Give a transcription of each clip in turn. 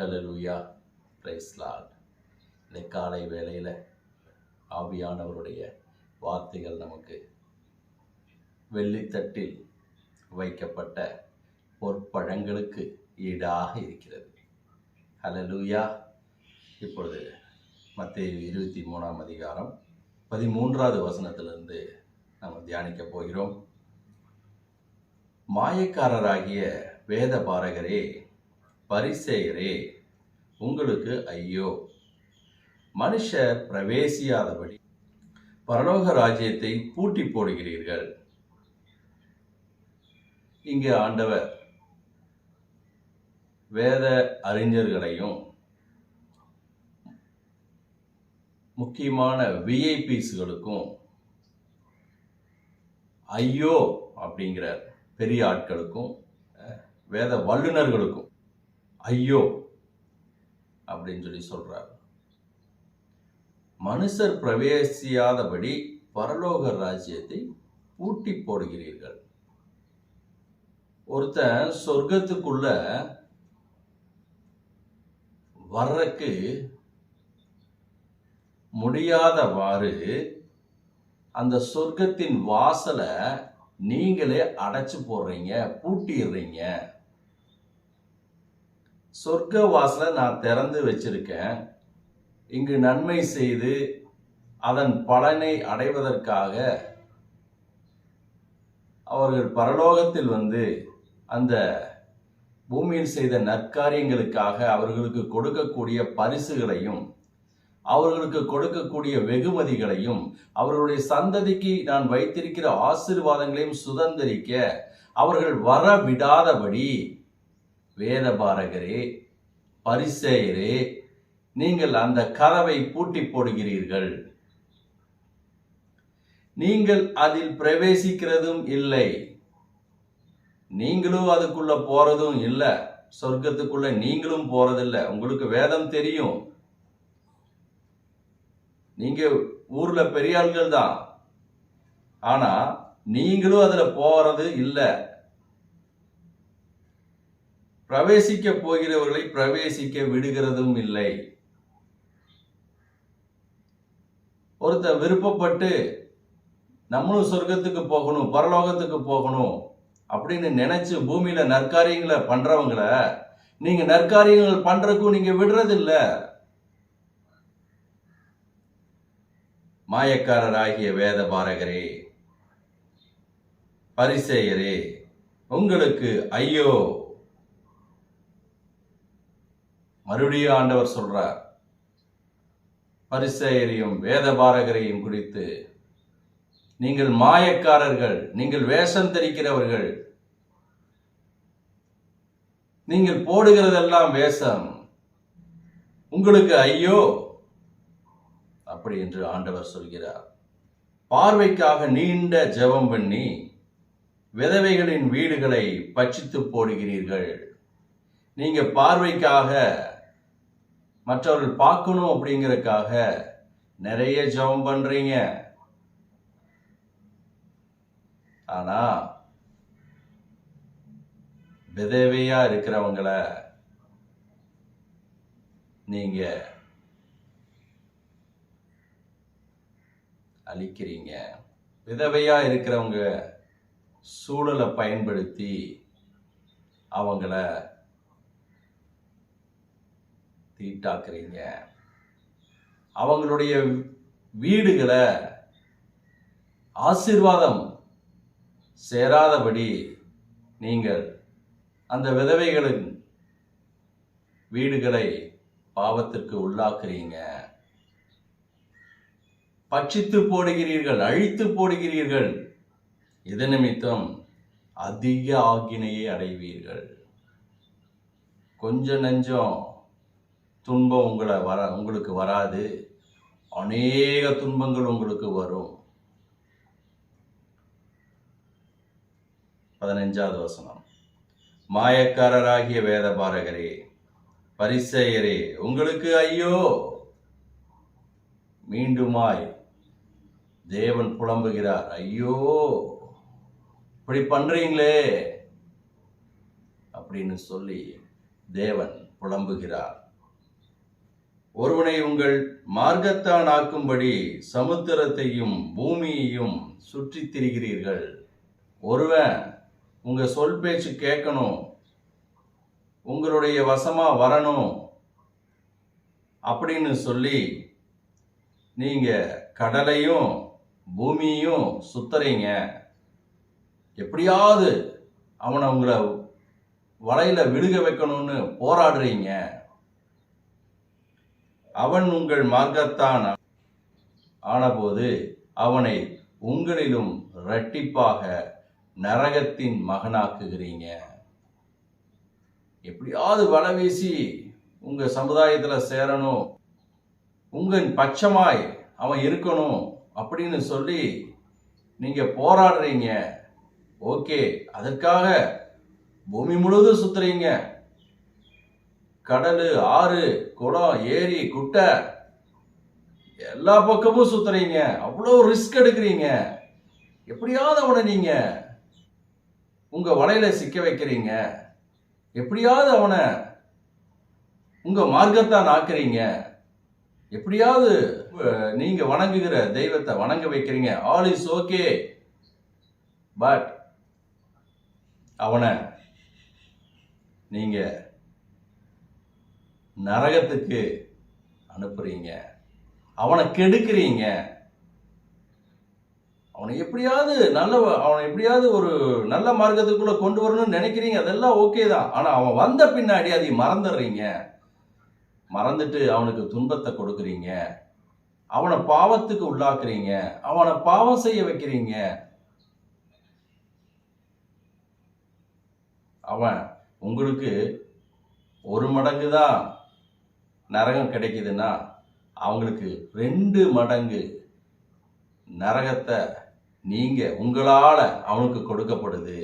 Hallelujah பிரைஸ்லால் இந்த காலை வேளையில் ஆவியானவருடைய வார்த்தைகள் நமக்கு வெள்ளித்தட்டில் வைக்கப்பட்ட பொற்பழங்களுக்கு ஈடாக இருக்கிறது. ஹலலூயா இப்பொழுது மத்திய இருபத்தி மூணாம் அதிகாரம் பதிமூன்றாவது வசனத்திலிருந்து நாம் தியானிக்க போகிறோம். மாயக்காரராகிய வேத பாரகரே பரிசெயரே உங்களுக்கு ஐயோ. மனுஷர் பிரவேசியாதபடி பரலோக ராஜ்யத்தை பூட்டி போடுகிறீர்கள். இங்கு ஆண்டவர் வேத அறிஞர்களையும் முக்கியமான விஐபிஸ்களுக்கும் ஐயோ அப்படிங்கிற பெரிய ஆட்களுக்கும் வேத வல்லுநர்களுக்கும் ஐயோ! அப்படின்னு சொல்லி சொல்றார். மனுஷர் பிரவேசியாதபடி பரலோக ராஜ்யத்தை பூட்டி போடுகிறீர்கள். ஒருத்தன் சொர்க்கத்துக்குள்ள வர்றக்கு முடியாதவாறு அந்த சொர்க்கத்தின் வாசலை நீங்களே அடைச்சு போடுறீங்க பூட்டிடுறீங்க. சொர்க்க வாசலை நான் திறந்து வச்சிருக்கேன். இங்கு நன்மை செய்து அதன் பலனை அடைவதற்காக அவர்கள் பரலோகத்தில் வந்து அந்த பூமியில் செய்த நற்காரியங்களுக்காக அவர்களுக்கு கொடுக்கக்கூடிய பரிசுகளையும் அவர்களுக்கு கொடுக்கக்கூடிய வெகுமதிகளையும் அவர்களுடைய சந்ததிக்கு நான் வைத்திருக்கிற ஆசீர்வாதங்களையும் சுதந்திரிக்க அவர்கள் வர விடாதபடி வேதபாரகரே பரிசேயரே நீங்கள் அந்த கதவை பூட்டி போடுகிறீர்கள். நீங்கள் அதில் பிரவேசிக்கிறதும் இல்லை. நீங்களும் அதுக்குள்ள போறதும் இல்லை. சொர்க்கத்துக்குள்ள நீங்களும் போறதில்ல. உங்களுக்கு வேதம் தெரியும். நீங்க ஊர்ல பெரியாள்கள் தான் ஆனா நீங்களும் அதுல போறது இல்லை. பிரவேசிக்க போகிறவர்களை பிரவேசிக்க விடுகிறதும் இல்லை. ஒருத்தர் விருப்பப்பட்டு நம்மளும் சொர்க்கத்துக்கு போகணும் பரலோகத்துக்கு போகணும் அப்படின்னு நினைச்சு பூமியில நற்காரியங்களை பண்றவங்கள நீங்க நற்காரியங்கள் பண்றதுக்கும் நீங்க விடுறதில்ல. மாயக்காரராகிய வேத பாரகரே பரிசேயரே உங்களுக்கு ஐயோ மறுபடியும் ஆண்டவர் சொல்றார் வேத பாரகரையும் குறித்து நீங்கள் மாயக்காரர்கள் நீங்கள் வேஷம் தெரிக்கிறவர்கள் நீங்கள் போடுகிறதெல்லாம் வேஷம் உங்களுக்கு ஐயோ அப்படி என்று ஆண்டவர் சொல்கிறார். பார்வைக்காக நீண்ட ஜெபம் பண்ணி விதவைகளின் வீடுகளை பட்சித்து போடுகிறீர்கள். நீங்க பார்வைக்காக மற்றவர்கள் பார்க்கணும் அப்படிங்கறதுக்காக நிறைய ஜெபம் பண்றீங்க. ஆனா விதவையா இருக்கிறவங்கள நீங்க அழிக்கிறீங்க. விதவையா இருக்கிறவங்க சூழலை பயன்படுத்தி அவங்கள தீட்டாக்குறீங்க. அவங்களுடைய வீடுகளை ஆசீர்வாதம் சேராதபடி நீங்கள் அந்த விதவைகளின் வீடுகளை பாவத்திற்கு உள்ளாக்குறீங்க. பட்சித்து போடுகிறீர்கள் அழித்து போடுகிறீர்கள் இது நிமித்தம் அதிக ஆக்கினையை அடைவீர்கள். கொஞ்சம் நெஞ்சம் துன்பம் உங்களை வர உங்களுக்கு வராது. அநேக துன்பங்கள் உங்களுக்கு வரும். பதினஞ்சாவது வசனம். மாயக்காரராகிய வேத பாரகரே பரிசெயரே உங்களுக்கு ஐயோ! மீண்டுமாய் தேவன் புலம்புகிறார். ஐயோ! இப்படி பண்றீங்களே! அப்படின்னு சொல்லி தேவன் புலம்புகிறார். ஒருவனை உங்கள் மார்க்கத்தான் ஆக்கும்படி சமுத்திரத்தையும் பூமியையும் சுற்றித் திரிகிறீர்கள். ஒருவன் உங்கள் சொல் பேச்சு கேட்கணும் உங்களுடைய வசமாக வரணும் அப்படின்னு சொல்லி நீங்கள் கடலையும் பூமியையும் சுத்துறீங்க. எப்படியாவது அவனை உங்களை வலையில் விழுக வைக்கணும்னு போராடுறீங்க. அவன் உங்கள் மார்க்கத்தான் ஆனபோது அவனை உங்களிலும் இரட்டிப்பாக நரகத்தின் மகனாக்குகிறீங்க. எப்படியாவது வலை வீசி உங்க சமுதாயத்துல சேரணும். உங்கள் பட்சமாய் அவன் இருக்கணும் அப்படின்னு சொல்லி நீங்க போராடுறீங்க. ஓகே அதற்காக பூமி முழுவதும் சுத்துறீங்க. கடல் ஆறு குளம் ஏரி குட்டை. எல்லா பக்கமும் சுத்துறீங்க. அவ்வளோ ரிஸ்க் எடுக்கிறீங்க. எப்படியாவது அவனை நீங்க உங்க வலையில சிக்க வைக்கிறீங்க. எப்படியாவது அவனை உங்க மார்க்கத்தான் ஆக்குறீங்க எப்படியாவது நீங்க வணங்குகிற தெய்வத்தை வணங்க வைக்கிறீங்க. ஆல் இஸ் ஓகே பட் அவனை நீங்கள் நரகத்துக்கு அனுப்புறீங்க. அவனை கெடுக்கிறீங்க. அவனை எப்படியாவது நல்ல அவனை எப்படியாவது ஒரு நல்ல மார்க்கத்துக்குள்ள கொண்டு வரணும்னு நினைக்கிறீங்க. அதெல்லாம் ஓகே தான். ஆனா அவன் வந்த பின்னாடி அதை மறந்துடுறீங்க. மறந்துட்டு அவனுக்கு துன்பத்தை கொடுக்குறீங்க. அவனை பாவத்துக்கு உள்ளாக்குறீங்க. அவனை பாவம் செய்ய வைக்கிறீங்க. அவன் உங்களுக்கு ஒரு மடங்கு தான் நரகம் கிடைக்குதுன்னா அவங்களுக்கு ரெண்டு மடங்கு நரகத்தை நீங்கள் உங்களால் அவனுக்கு கொடுக்கப்படுது.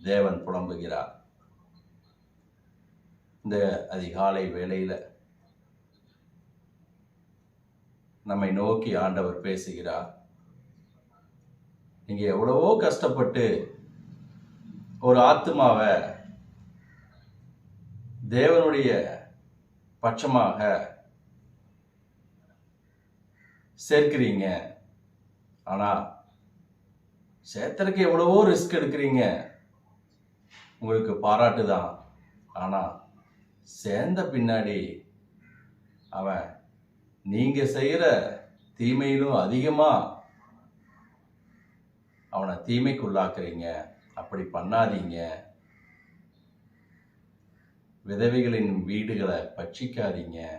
தேவன் புலம்புகிறார். இந்த அதிகாலை வேளையில் நம்மை நோக்கி ஆண்டவர் பேசுகிறார். நீங்கள் எவ்வளவோ கஷ்டப்பட்டு ஒரு ஆத்மாவை தேவனுடைய பட்சமாக சேர்க்கிறீங்க. ஆனால் சேர்த்துறதுக்கு எவ்வளவோ ரிஸ்க் எடுக்கிறீங்க. உங்களுக்கு பாராட்டு தான். ஆனால் சேர்ந்த பின்னாடி அவன் நீங்கள் செய்கிற தீமையிலும் அதிகமாக அவனை தீமைக்குள்ளாக்குறீங்க. அப்படி பண்ணாதீங்க. விதவைகளின் வீடுகளை பட்சிக்காதீங்க.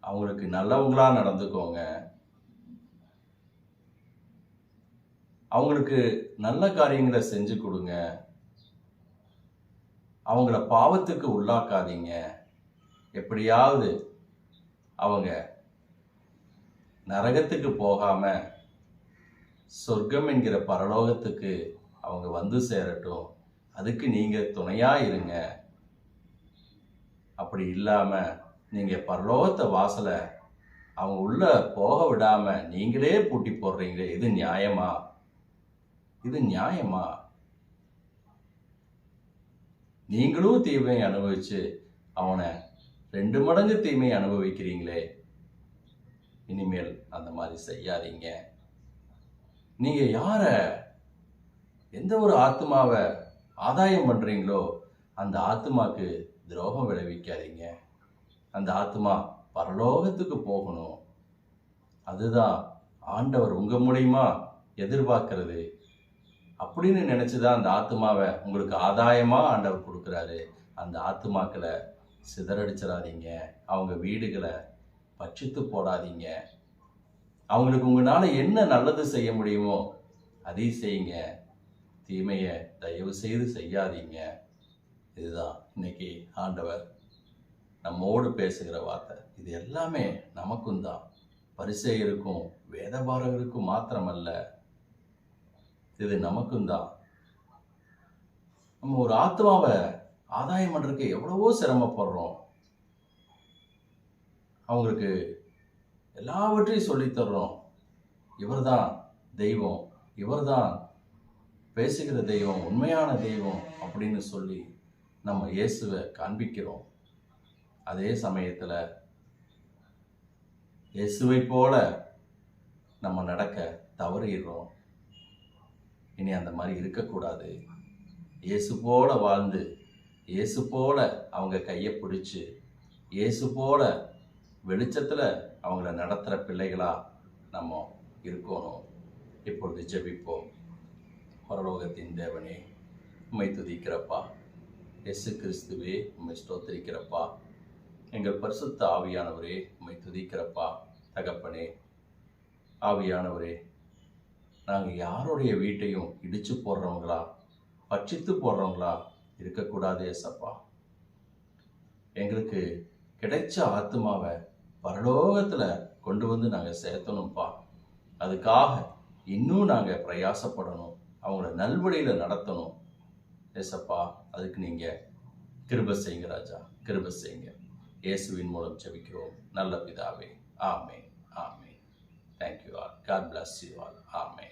அவங்களுக்கு நல்லவங்களாக நடந்துக்கோங்க. அவங்களுக்கு நல்ல காரியங்களை செஞ்சு கொடுங்க. அவங்கள பாவத்துக்கு உள்ளாக்காதீங்க. எப்படியாவது அவங்க நரகத்துக்கு போகாம சொர்க்கம் என்கிற பரலோகத்துக்கு அவங்க வந்து சேரட்டும். அதுக்கு நீங்கள் துணையாக இருங்க. அப்படி இல்லாமல் நீங்கள் பரலோகத்தை வாசலை அவங்க உள்ள போக விடாமல் நீங்களே பூட்டி போடுறீங்களே இது நியாயமா? இது நியாயமா? நீங்களும் தீமையை அனுபவிச்சு அவனை ரெண்டு மடங்கு தீமையை அனுபவிக்கிறீங்களே. இனிமேல் அந்த மாதிரி செய்யாதீங்க. நீங்கள் யார? எந்த ஒரு ஆத்மாவை ஆதாயம் பண்ணுறீங்களோ அந்த ஆத்மாக்கு துரோகம் விளைவிக்காதீங்க. அந்த ஆத்மா பரலோகத்துக்கு போகணும். அதுதான் ஆண்டவர் உங்கள் மூலியமா எதிர்பார்க்கறது. அப்படின்னு நினச்சி தான் அந்த ஆத்மாவை உங்களுக்கு ஆதாயமாக ஆண்டவர் கொடுக்குறாரு. அந்த ஆத்மாக்களை சிதறடிச்சிடாதீங்க. அவங்க வீடுகளை பட்சித்து போடாதீங்க. அவங்களுக்கு உங்களால் என்ன நல்லது செய்ய முடியுமோ அதையும் செய்யுங்க. தீமையை தயவு செய்து செய்யாதீங்க. இதுதான் இன்னைக்கு ஆண்டவர் நம்மோடு பேசுகிற வார்த்தை. இது எல்லாமே நமக்கும் தான். பரிசெயருக்கும் வேதபாரகருக்கும் மாத்திரமல்ல. இது நமக்கும் தான். நம்ம ஒரு ஆத்மாவை ஆதாயம் பண்ணுறதுக்கு எவ்வளவோ சிரமப்படுறோம். அவங்களுக்கு எல்லாவற்றையும் சொல்லித் தர்றோம் இவர்தான் தெய்வம். இவர்தான் பேசுகிற தெய்வம் உண்மையான தெய்வம் அப்படின்னு சொல்லி நம்ம இயேசுவை காண்பிக்கிறோம். அதே சமயத்தில் இயேசுவை போல நம்ம நடக்க தவறிடுறோம். இனி அந்த மாதிரி இருக்கக்கூடாது. இயேசு போல வாழ்ந்து இயேசு போல அவங்க கையை பிடிச்சி இயேசு போல வெளிச்சத்தில் அவங்கள நடத்துகிற பிள்ளைகளாக நம்ம இருக்கணும். இப்பொழுது ஜெபிப்போம். பரலோகத்தின் தேவனே உம்மை துதிக்கிறப்பா. எஸ்ஸு கிறிஸ்துவே உம்மை ஸ்தோத்திரிக்கிறப்பா. எங்கள் பரிசுத்த ஆவியானவரே உம்மை துதிக்கிறப்பா தகப்பனே. ஆவியானவரே நாங்கள் யாருடைய வீட்டையும் இடித்து போடுறவங்களா பட்சித்து போடுறவங்களா இருக்கக்கூடாது ஏசப்பா. எங்களுக்கு கிடைச்ச ஆத்மாவை பரலோகத்தில் கொண்டு வந்து நாங்கள் சேர்த்தணும்ப்பா அதுக்காக இன்னும் நாங்கள் பிரயாசப்படணும். அவங்கள நல்வழியில் நடத்தணும். ஏசப்பா அதுக்கு நீங்கள் கிருப செய்யுங்க ராஜா கிருப செய்யுங்க. இயேசுவின் மூலம் ஜெபிக்கிறோம். நல்ல பிதாவே amen amen thank you all God bless you all amen